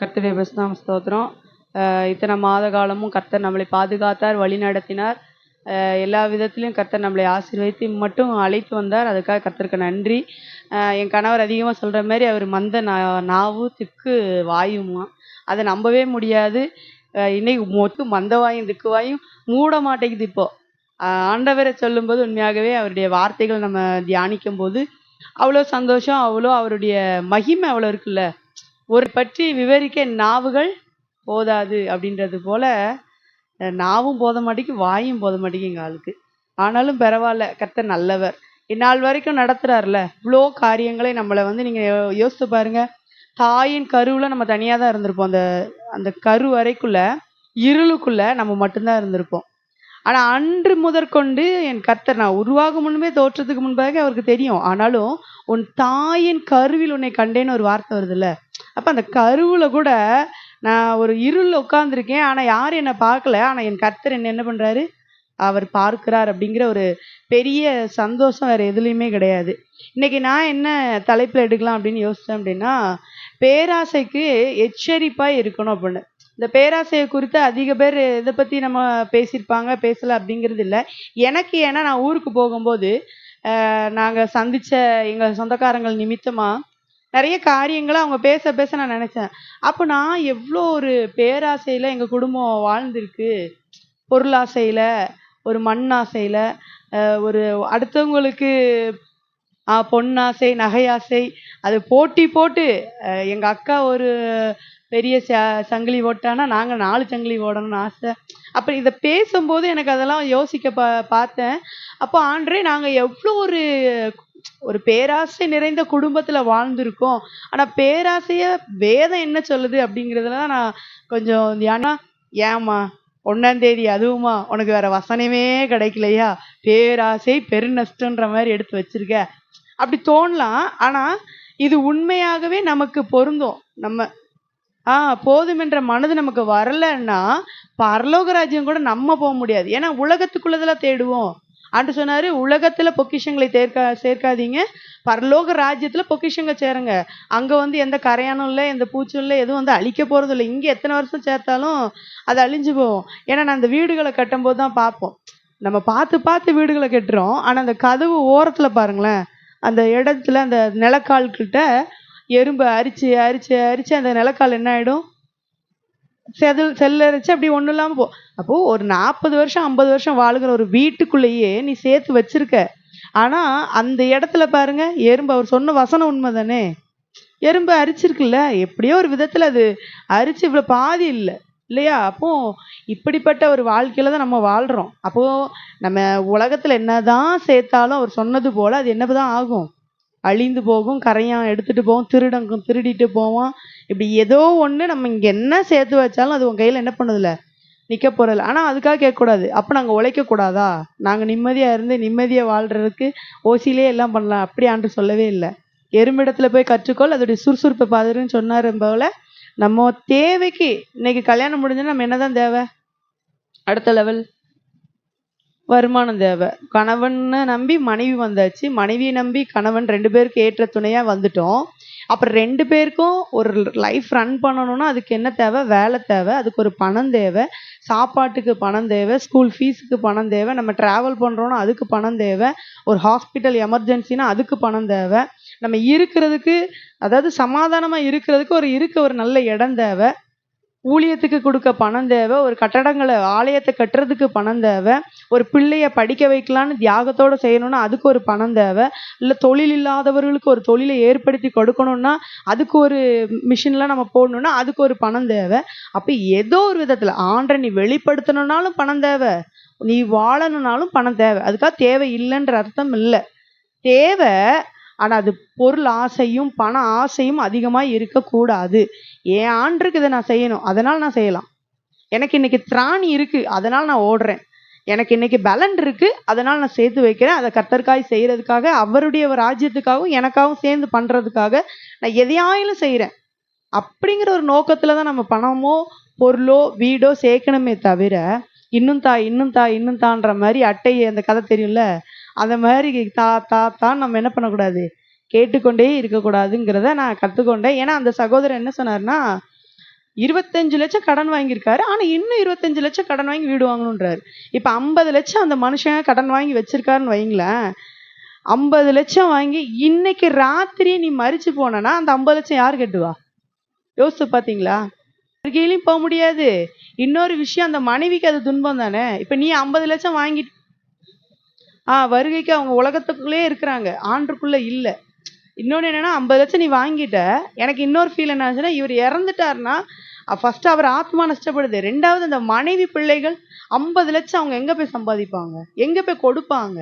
கர்த்தருடைய பரிசுநாம ஸ்தோத்திரம். இத்தனை மாத காலமும் கர்த்தர் நம்மளை பாதுகாத்தார் வழி நடத்தினார். எல்லா விதத்திலையும் கர்த்தர் நம்மளை ஆசீர்வதித்து மட்டும் அழைத்து வந்தார். அதுக்காக கர்த்தருக்கு நன்றி. என் கணவர் அதிகமாக சொல்கிற மாதிரி அவர் மந்த நா நாவு திக்கு வாயுமா. அதை நம்பவே முடியாது. இன்னைக்கு மொத்த மந்த வாயும் திக்கு வாயும் மூட மாட்டேங்குது இப்போ. ஆண்டவரை சொல்லும்போது உண்மையாகவே அவருடைய வார்த்தைகள் நம்ம தியானிக்கும் போது அவ்வளோ சந்தோஷம் அவ்வளோ அவருடைய மகிமை அவ்வளோ இருக்குல்ல. ஒரு பற்றி விவரிக்க நாவுகள் போதாது அப்படின்றது போல நாவும் போத மாட்டேங்கு வாயும் போத மாட்டேங்கு எங்கள் ஆளுக்கு. ஆனாலும் பரவாயில்ல கர்த்தர் நல்லவர். இந்நாள் வரைக்கும் நடத்துறாருல இவ்வளோ காரியங்களை நம்மளை வந்து நீங்கள் யோசித்து பாருங்க. தாயின் கருவில் நம்ம தனியாக தான் இருந்திருப்போம். அந்த அந்த கரு வரைக்குள்ள இருளுக்குள்ள நம்ம மட்டும்தான் இருந்திருப்போம். ஆனால் அன்று முதற்கொண்டு என் கர்த்தர் நான் உருவாகும் முன்பே தோற்றத்துக்கு முன்பாக அவருக்கு தெரியும். ஆனாலும் உன் தாயின் கருவில் உன்னை கண்டேன்னு ஒரு வார்த்தை வருதுல்ல. அப்போ அந்த கருவில் கூட நான் ஒரு இருளில் உட்காந்துருக்கேன் ஆனால் யாரும் என்னை பார்க்கல. ஆனால் என் கர்த்தர் என்ன என்ன பண்ணுறாரு அவர் பார்க்கிறார் அப்படிங்கிற ஒரு பெரிய சந்தோஷம் வேறு எதுலேயுமே கிடையாது. இன்னைக்கு நான் என்ன தலைப்பில் எடுக்கலாம் அப்படின்னு யோசித்தேன் அப்படின்னா பேராசைக்கு எச்சரிப்பாக இருக்கணும் அப்படின்னு. இந்த பேராசையை குறித்து அதிக பேர் இதை பற்றி நம்ம பேசியிருப்பாங்க பேசலை அப்படிங்கிறது இல்லை. எனக்கு ஏன்னா நான் ஊருக்கு போகும்போது நாங்கள் சந்தித்த எங்கள் சொந்தக்காரங்கள் நிமித்தமாக நிறைய காரியங்களை அவங்க பேச பேச நான் நினச்சேன். அப்போ நான் எவ்வளோ ஒரு பேராசையில் எங்கள் குடும்பம் வாழ்ந்திருக்கு. பொருளாசையில் ஒரு மண்ணாசையில் ஒரு அடுத்தவங்களுக்கு பொன்னாசை நகையாசை அது போட்டி போட்டு எங்கள் அக்கா ஒரு பெரிய ச சங்கிலி ஓட்டானா நாங்கள் நாலு சங்கிலி ஓடணும்னு ஆசை. அப்போ இதை பேசும்போது எனக்கு அதெல்லாம் யோசிக்க பா பார்த்தேன். அப்போ ஆண்டரே நாங்கள் எவ்வளோ ஒரு ஒரு பேராசை நிறைந்த குடும்பத்தில் வாழ்ந்திருக்கோம். ஆனால் பேராசையை வேதம் என்ன சொல்லுது அப்படிங்கிறதுல தான் நான் கொஞ்சம் தியானம் ஏம்மா ஒன்றாந்தேதி அதுவுமா உனக்கு வேற வசனமே கிடைக்கலையா? பேராசை பெருநஷ்டன்ற மாதிரி எடுத்து வச்சிருக்க. அப்படி தோணலாம். ஆனால் இது உண்மையாகவே நமக்கு பொருந்தும். நம்ம ஆ போதுமென்ற மனது நமக்கு வரலைன்னா பரலோக ராஜ்யம் கூட நம்ம போக முடியாது. ஏன்னா உலகத்துக்குள்ளதெல்லாம் தேடுவோம். ஆண்டு சொன்னாரு உலகத்துல பொக்கிஷங்களை சேர்க்கா சேர்க்காதீங்க. பரலோக ராஜ்யத்துல பொக்கிஷங்கள் சேருங்க. அங்க வந்து எந்த கரையானும் இல்லை எந்த பூச்சும் இல்லை எதுவும் வந்து அழிக்க போறது இல்லை. இங்க எத்தனை வருஷம் சேர்த்தாலும் அது அழிஞ்சு போகும். ஏன்னா நான் அந்த வீடுகளை கட்டும்போது தான் பார்ப்போம். நம்ம பார்த்து பார்த்து வீடுகளை கட்டுறோம். ஆனா அந்த கதவு ஓரத்துல பாருங்களேன். அந்த இடத்துல அந்த நிலக்கால் கிட்ட எறும்பை அரிச்சு அரிச்சு அரிச்சு அந்த நிலக்கால் என்ன ஆகிடும் செதில் செல்லரிச்சு அப்படி ஒன்றும் இல்லாமல் போ. அப்போது ஒரு நாற்பது வருஷம் ஐம்பது வருஷம் வாழுகிற ஒரு வீட்டுக்குள்ளேயே நீ சேர்த்து வச்சிருக்க. ஆனால் அந்த இடத்துல பாருங்க எறும்பு அவர் சொன்ன வசனம் உண்மை தானே எறும்பு அரிச்சிருக்குல்ல எப்படியோ ஒரு விதத்தில் அது அரிச்சு இவ்வளோ பாதி இல்லை இல்லையா? அப்போ இப்படிப்பட்ட ஒரு வாழ்க்கையில தான் நம்ம வாழ்கிறோம் அப்போது நம்ம உலகத்தில் என்ன தான் சேர்த்தாலும் அவர் சொன்னது போல் அது என்னதான் ஆகும்? அழிந்து போகும் கரையான் எடுத்துகிட்டு போவோம் திருடங்கும் திருடிட்டு போவோம் இப்படி ஏதோ ஒன்று நம்ம இங்கே என்ன சேர்த்து வச்சாலும் அது உன் கையில் என்ன பண்ணுதில்ல நிற்க போகிறதில்ல ஆனால் அதுக்காக கேட்கக்கூடாது அப்போ நாங்கள் உழைக்கக்கூடாதா நாங்கள் நிம்மதியாக இருந்து நிம்மதியாக வாழ்கிறதுக்கு ஓசிலே எல்லாம் பண்ணலாம். அப்படி ஆண்டு சொல்லவே இல்லை. எறும்பிடத்துல போய் கற்றுக்கொள். அதோடைய சுறுசுறுப்பை பாதுன்னு சொன்னார் போல நம்ம தேவைக்கு இன்னைக்கு கல்யாணம் முடிஞ்சுன்னா நம்ம என்னதான் தேவை? அடுத்த லெவல் வருமானம் தேவை. கணவனை நம்பி மனைவி வந்தாச்சு. மனைவியை நம்பி கணவன் ரெண்டு பேருக்கு ஏற்ற துணையாக வந்துட்டோம். அப்புறம் ரெண்டு பேருக்கும் ஒரு லைஃப் ரன் பண்ணணும்னா அதுக்கு என்ன தேவை? வேலை தேவை. அதுக்கு ஒரு பணம் தேவை. சாப்பாட்டுக்கு பணம் தேவை. ஸ்கூல் ஃபீஸுக்கு பணம் தேவை. நம்ம ட்ராவல் பண்ணுறோன்னா அதுக்கு பணம் தேவை. ஒரு ஹாஸ்பிட்டல் எமர்ஜென்சினா அதுக்கு பணம் தேவை. நம்ம இருக்கிறதுக்கு அதாவது சமாதானமாக இருக்கிறதுக்கு ஒரு இருக்க ஒரு நல்ல இடம் தேவை. ஊழியத்துக்கு கொடுக்க பணம் தேவை ஒரு கட்டடங்களை ஆலயத்தை கட்டுறதுக்கு பணம் தேவை ஒரு பிள்ளைய படிக்க வைக்கலான்னு தியாகத்தோடு செய்யணும்னா அதுக்கு ஒரு பணம் தேவை இல்லை தொழில் இல்லாதவர்களுக்கு ஒரு தொழிலை ஏற்படுத்தி கொடுக்கணும்னா அதுக்கு ஒரு மிஷின்லாம் நம்ம போடணும்னா அதுக்கு ஒரு பணம் தேவை. அப்போ ஏதோ ஒரு விதத்தில் ஆண்டை நீ வெளிப்படுத்தணும்னாலும் பணம் தேவை நீ வாழணும்னாலும் பணம் தேவை. அதுக்காக தேவை இல்லைன்ற அர்த்தம் இல்லை. தேவை ஆனால் அது பொருள் ஆசையும் பண ஆசையும் அதிகமாக இருக்கக்கூடாது. என் ஆண்டுக்கு இதை நான் செய்யணும். அதனால் நான் செய்யலாம். எனக்கு இன்னைக்கு திராணி இருக்குது அதனால் நான் ஓடுறேன். எனக்கு இன்னைக்கு பலன் இருக்கு அதனால் நான் சேர்த்து வைக்கிறேன். அதை கத்தர்காய் செய்கிறதுக்காக அவருடைய ராஜ்யத்துக்காகவும் எனக்காகவும் சேர்ந்து பண்ணுறதுக்காக நான் எதையாயிலும் செய்கிறேன் அப்படிங்கிற ஒரு நோக்கத்தில் தான் நம்ம பணமோ பொருளோ வீடோ சேர்க்கணுமே தவிர இன்னும் தா இன்னும் தா இன்னும் தான்ற மாதிரி அட்டை அந்த கதை தெரியும்ல? அந்த மாதிரி தா தா தான் நம்ம என்ன பண்ணக்கூடாது? கேட்டுக்கொண்டே இருக்கக்கூடாதுங்கிறத நான் கற்றுக்கொண்டேன் ஏன்னா அந்த சகோதரர் என்ன சொன்னார்னா இருபத்தஞ்சு லட்சம் கடன் வாங்கியிருக்காரு. ஆனால் இன்னும் இருபத்தஞ்சு லட்சம் கடன் வாங்கி வீடு வாங்கணுன்றாரு இப்போ ஐம்பது லட்சம் அந்த மனுஷன் கடன் வாங்கி வச்சிருக்காருன்னு வைங்களேன். ஐம்பது லட்சம் வாங்கி இன்னைக்கு ராத்திரி நீ மறிச்சு போனனா அந்த ஐம்பது லட்சம் யார் கட்டுவா? யோசிச்சு பார்த்தீங்களா வருகையிலையும் போக முடியாது. இன்னொரு விஷயம் அந்த மனைவிக்கு அது துன்பம் தானே? இப்போ நீ ஐம்பது லட்சம் வாங்கி ஆ வருகைக்கு அவங்க உலகத்துக்குள்ளே இருக்கிறாங்க. ஆண்டுக்குள்ளே இல்லை. இன்னொன்று என்னன்னா ஐம்பது லட்சம் நீ வாங்கிட்ட. எனக்கு இன்னொரு ஃபீல் என்ன ஆச்சுன்னா இவர் இறந்துட்டாருன்னா ஃபஸ்ட்டு அவர் ஆத்மா நஷ்டப்படுது. ரெண்டாவது அந்த மனைவி பிள்ளைகள் ஐம்பது லட்சம் அவங்க எங்கே போய் சம்பாதிப்பாங்க? எங்கே போய் கொடுப்பாங்க?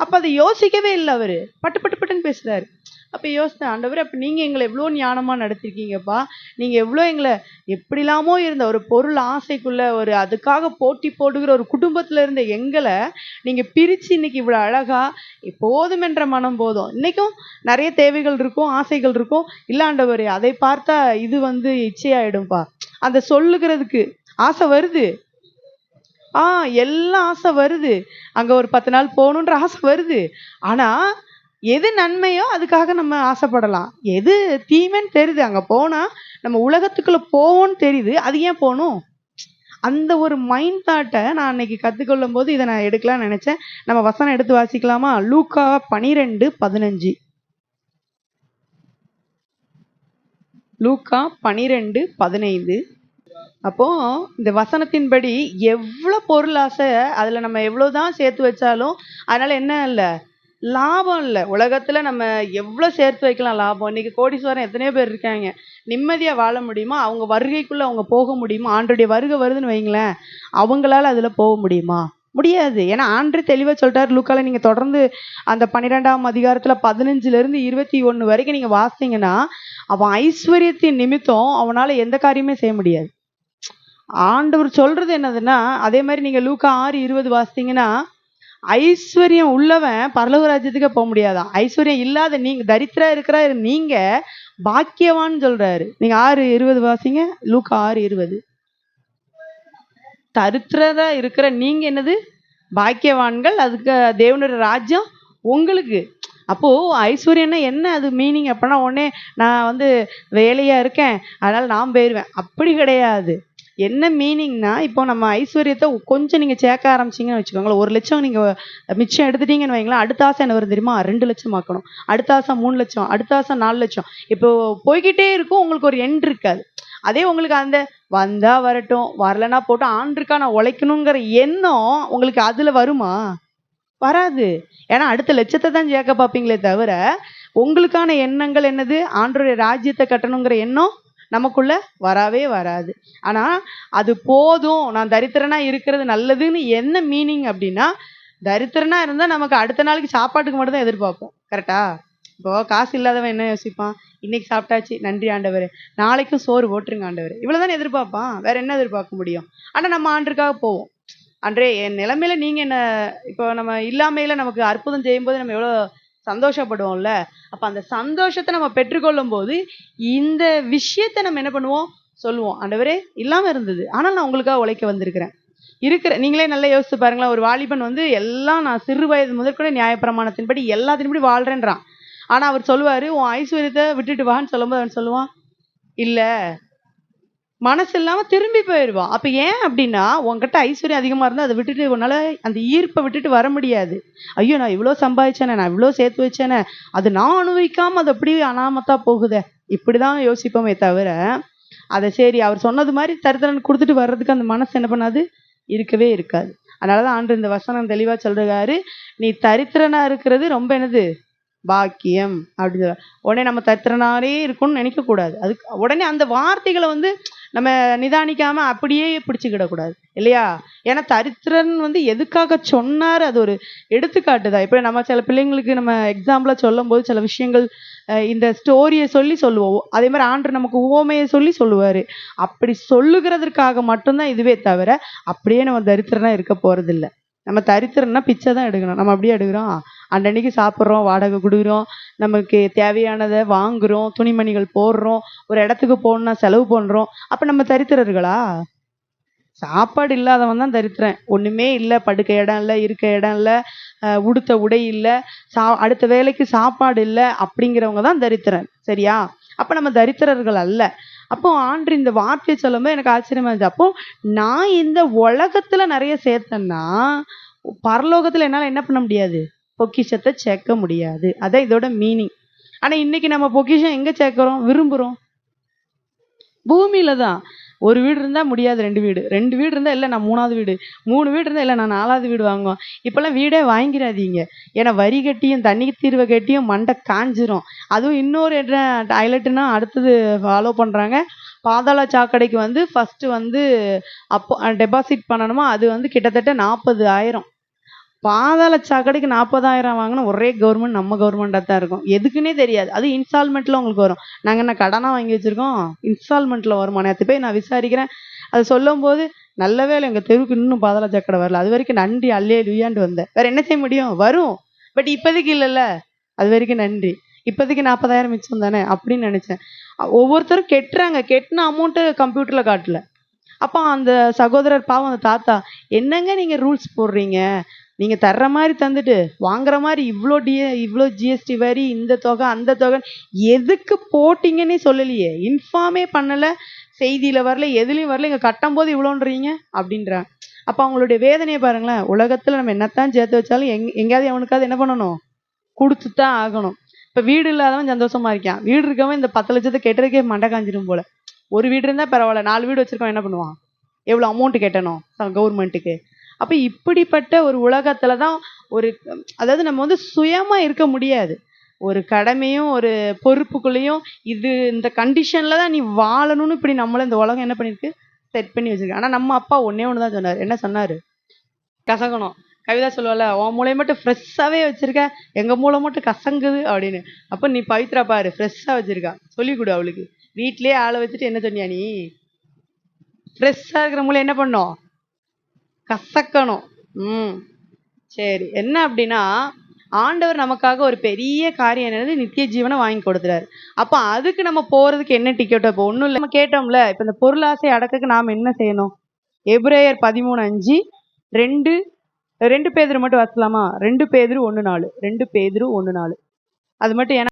அப்போ அதை யோசிக்கவே இல்லை அவர். பட்டு பட்டு பட்டுன்னு பேசுகிறாரு அப்போ யோசித்த ஆண்டவர் அப்போ நீங்கள் எங்களை எவ்வளோ ஞானமாக நடத்திருக்கீங்கப்பா? நீங்கள் எவ்வளோ எங்களை எப்படிலாமோ இருந்த ஒரு பொருள் ஆசைக்குள்ளே ஒரு அதுக்காக போட்டி போடுகிற ஒரு குடும்பத்தில் இருந்த எங்களை நீங்கள் பிரித்து இன்னைக்கு இவ்வளோ அழகாக போதும் என்ற மனம் போதும். இன்றைக்கும் நிறைய தேவைகள் இருக்கும் ஆசைகள் இருக்கும். இல்லாண்டவர் அதை பார்த்தா இது வந்து இச்சையாயிடும்ப்பா அந்த சொல்லுகிறதுக்கு ஆசை வருது. ஆ எல்லாம் ஆசை வருது. அங்க ஒரு பத்து நாள் போகணுன்ற ஆசை வருது. ஆனா எது நன்மையோ அதுக்காக நம்ம ஆசைப்படலாம். எது தீமைன்னு தெரியுது. அங்க போனா நம்ம உலகத்துக்குள்ள போவோம்னு தெரியுது. அது ஏன் போகணும்? அந்த ஒரு மைண்ட் தாட்டை நான் அன்னைக்கு கற்றுக்கொள்ளும் போது இதை நான் எடுக்கலாம்னு நினச்சேன். நம்ம வசனம் எடுத்து வாசிக்கலாமா? லூக்கா பனிரெண்டு பதினஞ்சு. லூக்கா பனிரெண்டு பதினைந்து. அப்போ இந்த வசனத்தின்படி எவ்வளோ பொருள் ஆசை அதில் நம்ம எவ்வளவுதான் சேர்த்து வச்சாலும் அதனால என்ன இல்லை? லாபம் இல்லை. உலகத்தில் நம்ம எவ்வளோ சேர்த்து வைக்கலாம் லாபம்? இன்னைக்கு கோடீஸ்வரன் எத்தனையோ பேர் இருக்காங்க. நிம்மதியாக வாழ முடியுமா? அவங்க வருகைக்குள்ளே அவங்க போக முடியுமா? ஆண்டுடைய வருகை வருதுன்னு வைங்களேன். அவங்களால அதில் போக முடியுமா? முடியாது. ஏன்னா ஆண்டு தெளிவாக சொல்லிட்டார் லூக்கால. நீங்கள் தொடர்ந்து அந்த பன்னிரெண்டாம் அதிகாரத்தில் பதினஞ்சுலேருந்து இருபத்தி ஒன்று வரைக்கும் நீங்கள் வாசித்தீங்கன்னா அவன் ஐஸ்வர்யத்தின் நிமித்தம் அவனால் எந்த காரியமே செய்ய முடியாது. ஆண்டவர் சொல்றது என்னதுன்னா அதே மாதிரி நீங்க லூக்கா ஆறு இருபது வாசித்தீங்கன்னா ஐஸ்வர்யம் உள்ளவன் பரலோக ராஜ்யத்துக்கே போக முடியாதான் ஐஸ்வர்யம் இல்லாத நீங்க தரித்திரா இருக்கிற நீங்க பாக்கியவான்னு சொல்றாரு. நீங்க ஆறு இருபது வாசிங்க லூக்கா ஆறு இருபது. தரித்திரரா இருக்கிற நீங்க என்னது? பாக்கியவான்கள் அதுக்கு தேவனுடைய ராஜ்யம் உங்களுக்கு. அப்போ ஐஸ்வர்யம்னா என்ன? அது மீனிங் அப்படின்னா உடனே நான் வந்து வேலையா இருக்கேன் அதனால நான் போயிருவேன். அப்படி கிடையாது. என்ன மீனிங்னா இப்போ நம்ம ஐஸ்வர்யத்தை கொஞ்சம் நீங்கள் சேர்க்க ஆரம்பிச்சீங்கன்னு வச்சுக்கோங்களேன். ஒரு லட்சம் நீங்கள் மிச்சம் எடுத்துட்டீங்கன்னு வைங்களேன் அடுத்த ஆசை என்ன வரும் தெரியுமா? ரெண்டு லட்சம் ஆக்கணும். அடுத்த ஆசை மூணு லட்சம் அடுத்த ஆசை நாலு லட்சம். இப்போ போய்கிட்டே இருக்கும் உங்களுக்கு ஒரு எண்ட் இருக்காது. அதே உங்களுக்கு அந்த வந்தால் வரட்டும் வரலன்னா போட்டு ஆண்டுக்கா நான் உழைக்கணுங்கிற எண்ணம் உங்களுக்கு அதில் வருமா? வராது. ஏன்னா அடுத்த லட்சத்தை தான் சேர்க்க பார்ப்பீங்களே தவிர உங்களுக்கான எண்ணங்கள் என்னது? ஆண்டோடைய ராஜ்யத்தை கட்டணுங்கிற எண்ணம் நமக்குள்ள வரவே வராது. ஆனால் அது போதும். நான் தரித்திரனா இருக்கிறது நல்லதுன்னு என்ன மீனிங் அப்படின்னா தரித்திரனா இருந்தால் நமக்கு அடுத்த நாளைக்கு சாப்பாட்டுக்கு மட்டும் தான் எதிர்பார்ப்போம். கரெக்டா இப்போ காசு இல்லாதவன் என்ன யோசிப்பான்? இன்னைக்கு சாப்பிட்டாச்சு நன்றி ஆண்டவர். நாளைக்கும் சோறு போட்டுருங்க ஆண்டவர். இவ்வளோதானே எதிர்பார்ப்பான்? வேற என்ன எதிர்பார்க்க முடியும்? ஆனால் நம்ம ஆண்டுக்காக போவோம். அன்றே என் நிலைமையில நீங்க என்ன இப்போ நம்ம இல்லாமையில நமக்கு அற்புதம் செய்யும்போது நம்ம எவ்வளோ சந்தோஷப்படுவோம்ல. அப்போ அந்த சந்தோஷத்தை நம்ம பெற்றுக்கொள்ளும் போது இந்த விஷயத்தை நம்ம என்ன பண்ணுவோம்? சொல்லுவோம். ஆண்டவரே இல்லாமல் இருந்தது. ஆனால் நான் உங்களுக்காக உழைக்க வந்திருக்கிறேன். இருக்கிற நீங்களே நல்லா யோசிச்சு பாருங்களேன். ஒரு வாலிபன் வந்து எல்லாம் நான் சிறு வயது முதற்கூட நியாயப்பிரமாணத்தின்படி எல்லாத்தின்படி வாழ்கிறேன்றான் ஆனால் அவர் சொல்லுவார் உன் ஐஸ்வர்யத்தை விட்டுட்டு வான்னு சொல்லும்போது அவன் சொல்லுவான் இல்லை மனசு இல்லாமல் திரும்பி போயிடுவான் அப்போ ஏன் அப்படின்னா உங்ககிட்ட ஐஸ்வர்யம் அதிகமாக இருந்தால் அதை விட்டுட்டு உன்னால் அந்த ஈர்ப்பை விட்டுட்டு வர முடியாது. ஐயோ நான் இவ்வளோ சம்பாதிச்சேனே நான் இவ்வளோ சேர்த்து வச்சேனே அது நான் அனுபவிக்காமல் அது அப்படியே அனாமத்தா போகுதே. இப்படிதான் யோசிப்போமே தவிர அதை சரி அவர் சொன்னது மாதிரி தரித்திரன் கொடுத்துட்டு வர்றதுக்கு அந்த மனசு என்ன பண்ணாது? இருக்கவே இருக்காது. அதனாலதான் ஆண்டு இந்த வசனம் தெளிவாக சொல்கிறாரு நீ தரித்திரனா இருக்கிறது ரொம்ப என்னது? பாக்கியம் அப்படின்னு சொல்ல உடனே நம்ம தரித்திரனாரே இருக்கணும்னு நினைக்கக்கூடாது. அதுக்கு உடனே அந்த வார்த்தைகளை வந்து நம்ம நிதானிக்காமல் அப்படியே பிடிச்சிக்கிடக்கூடாது இல்லையா? ஏன்னா தரித்திரன் வந்து எதுக்காக சொன்னார்? அது ஒரு எடுத்துக்காட்டு தான். இப்போ நம்ம சில பிள்ளைங்களுக்கு நம்ம எக்ஸாம்பிளாக சொல்லும் போது சில விஷயங்கள் இந்த ஸ்டோரியை சொல்லி சொல்லுவோம். அதே மாதிரி ஆண்டு நமக்கு ஓமையை சொல்லி சொல்லுவார். அப்படி சொல்லுகிறதுக்காக மட்டும்தான் இதுவே தவிர அப்படியே நம்ம தரித்திரனாக இருக்க போகிறதில்ல நம்ம தரித்திரம்னா பிச்சை தான் எடுக்கணும். நம்ம அப்படியே எடுக்கிறோம். அன்னன்னைக்கு சாப்பிட்றோம் வாடகை கொடுக்குறோம் நமக்கு தேவையானதை வாங்குகிறோம் துணிமணிகள் போடுறோம் ஒரு இடத்துக்கு போகணும்னா செலவு பண்ணுறோம் அப்போ நம்ம தரித்திரர்களா? சாப்பாடு இல்லாதவன் தான் தரித்திரன். ஒன்றுமே இல்லை படுக்க இடம் இல்லை இருக்க இடம் இல்லை உடுத்த உடை இல்லை சா அடுத்த வேலைக்கு சாப்பாடு இல்லை அப்படிங்கிறவங்க தான் தரித்திரன். சரியா? அப்போ நம்ம தரித்திரர்கள் அல்ல. அப்போ ஆண்டு இந்த வார்த்தையை சொல்லும்போது எனக்கு ஆச்சரியமா இருந்துச்சு. அப்போ நான் இந்த உலகத்துல நிறைய சேர்த்தேன்னா பரலோகத்துல என்னால் என்ன பண்ண முடியாது? பொக்கிஷத்தை சேர்க்க முடியாது. அதான் இதோட மீனிங் ஆனால் இன்னைக்கு நம்ம பொக்கிஷம் எங்கே சேர்க்குறோம்? விரும்புகிறோம் பூமியில தான் ஒரு வீடு இருந்தால் முடியாது ரெண்டு வீடு. ரெண்டு வீடு இருந்தால் இல்லை நான் மூணாவது வீடு. மூணு வீடு இருந்தால் இல்லை நான் நாலாவது வீடு வாங்குவோம் இப்போல்லாம் வீடே வாங்கிடாதீங்க. ஏன்னா வரி கட்டியும் தண்ணி தீர்வை கட்டியும் மண்டை காஞ்சிரும். அதுவும் இன்னொரு என்ன டாய்லெட்டுனா அடுத்தது ஃபாலோ பண்ணுறாங்க பாதாள சாக்கடைக்கு வந்து ஃபஸ்ட்டு வந்து அப்போ டெபாசிட் பண்ணணுமா? அது வந்து கிட்டத்தட்ட நாற்பது ஆயிரம் பாதாள சாக்கடைக்கு நாற்பதாயிரம் வாங்கினா ஒரே கவர்மெண்ட் நம்ம கவர்மெண்ட்டாக தான் இருக்கும். எதுக்குன்னே தெரியாது. அது இன்ஸ்டால்மெண்ட்டில் உங்களுக்கு வரும். நாங்கள் என்ன கடனாக வாங்கி வச்சுருக்கோம்? இன்ஸ்டால்மெண்ட்டில் வருமா நேற்று போய் நான் விசாரிக்கிறேன். அது சொல்லும்போது நல்ல வேலை எங்கள் தெருவுக்கு இன்னும் பாதாள சாக்கடை வரல. அது வரைக்கும் நன்றி அல்லே லுயாண்டு வந்தேன். வேறு என்ன செய்ய முடியும்? வரும். பட் இப்போதைக்கு இல்லைல்ல. அது வரைக்கும் நன்றி. இப்போதைக்கு நாற்பதாயிரம் மிச்சம் தானே? அப்படின்னு நினச்சேன். ஒவ்வொருத்தரும் கெட்டுறாங்க. கெட்டின அமௌண்ட்டு கம்ப்யூட்டரில் காட்டல. அப்போ அந்த சகோதரர் பாவம் அந்த தாத்தா என்னங்க நீங்கள் ரூல்ஸ் போடுறீங்க? நீங்கள் தர்ற மாதிரி தந்துட்டு வாங்குற மாதிரி இவ்வளோ டிஎ இவ்வளோ ஜிஎஸ்டி வரி இந்த தொகை அந்த தொகை எதுக்கு போட்டிங்கன்னே சொல்லலையே. இன்ஃபார்மே பண்ணலை செய்தியில் வரல எதுலேயும் வரல இங்கே கட்டும் போது இவ்வளோன்றீங்க அப்படின்றாங்க அப்போ அவங்களுடைய வேதனையை பாருங்களேன். உலகத்தில் நம்ம என்னத்தான் சேர்த்து வச்சாலும் எங் எங்கேயாவது எவனுக்காவது என்ன பண்ணணும்? கொடுத்து தான் ஆகணும். இப்போ வீடு இல்லாதவன் சந்தோஷமா இருக்கான். வீடு இருக்கவன் இந்த பத்து லட்சத்தை கெட்டுறதுக்கே மண்டை காஞ்சிடும் போல. ஒரு வீடு இருந்தால் பரவாயில்ல நாலு வீடு வச்சிருக்கவன் என்ன பண்ணுவான்? எவ்வளோ அமௌண்ட் கட்டணும்? கவர்மெண்ட்டுக்கு அப்போ இப்படிப்பட்ட ஒரு உலகத்தில் தான் ஒரு அதாவது நம்ம வந்து சுயமாக இருக்க முடியாது. ஒரு கடமையும் ஒரு பொறுப்புக்குள்ளேயும் இது இந்த கண்டிஷனில் தான் நீ வாழணும்னு இப்படி நம்மளை இந்த உலகம் என்ன பண்ணியிருக்கு செட் பண்ணி வச்சிருக்கேன் ஆனால் நம்ம அப்பா ஒன்றே ஒன்று தான் சொன்னார். என்ன சொன்னார்? கசகணும் கவிதா சொல்லுவாள் உன் மூளை மட்டும் ஃப்ரெஷ்ஷாகவே வச்சுருக்க. எங்கள் மூளை மட்டும் கசங்குது அப்படின்னு. அப்போ நீ பவித்ரா பாரு ஃப்ரெஷ்ஷாக வச்சுருக்கா. சொல்லி கொடு அவளுக்கு. வீட்லயே ஆளை வச்சுட்டு என்ன சொன்னியா நீ? ஃப்ரெஷ்ஷாக இருக்கிற மூளை என்ன பண்ணும்? கசக்கணும். ம். சரி. என்ன அப்படின்னா ஆண்டவர் நமக்காக ஒரு பெரிய காரியம் என்னது? நித்திய ஜீவனை வாங்கி கொடுத்துறாரு அப்போ அதுக்கு நம்ம போறதுக்கு என்ன டிக்கெட்டோ இப்போ ஒன்றும் இல்லை. நம்ம கேட்டோம்ல இப்போ இந்த பொருளாசை அடக்கக்கு நாம் என்ன செய்யணும்? எப்ரேயர் பதிமூணு அஞ்சு ரெண்டு ரெண்டு பேதர் மட்டும் வாசிக்கலாமா? ரெண்டு பேதர் ஒன்று நாலு. ரெண்டு பேதர் ஒன்று நாலு. அது மட்டும் ஏன்னா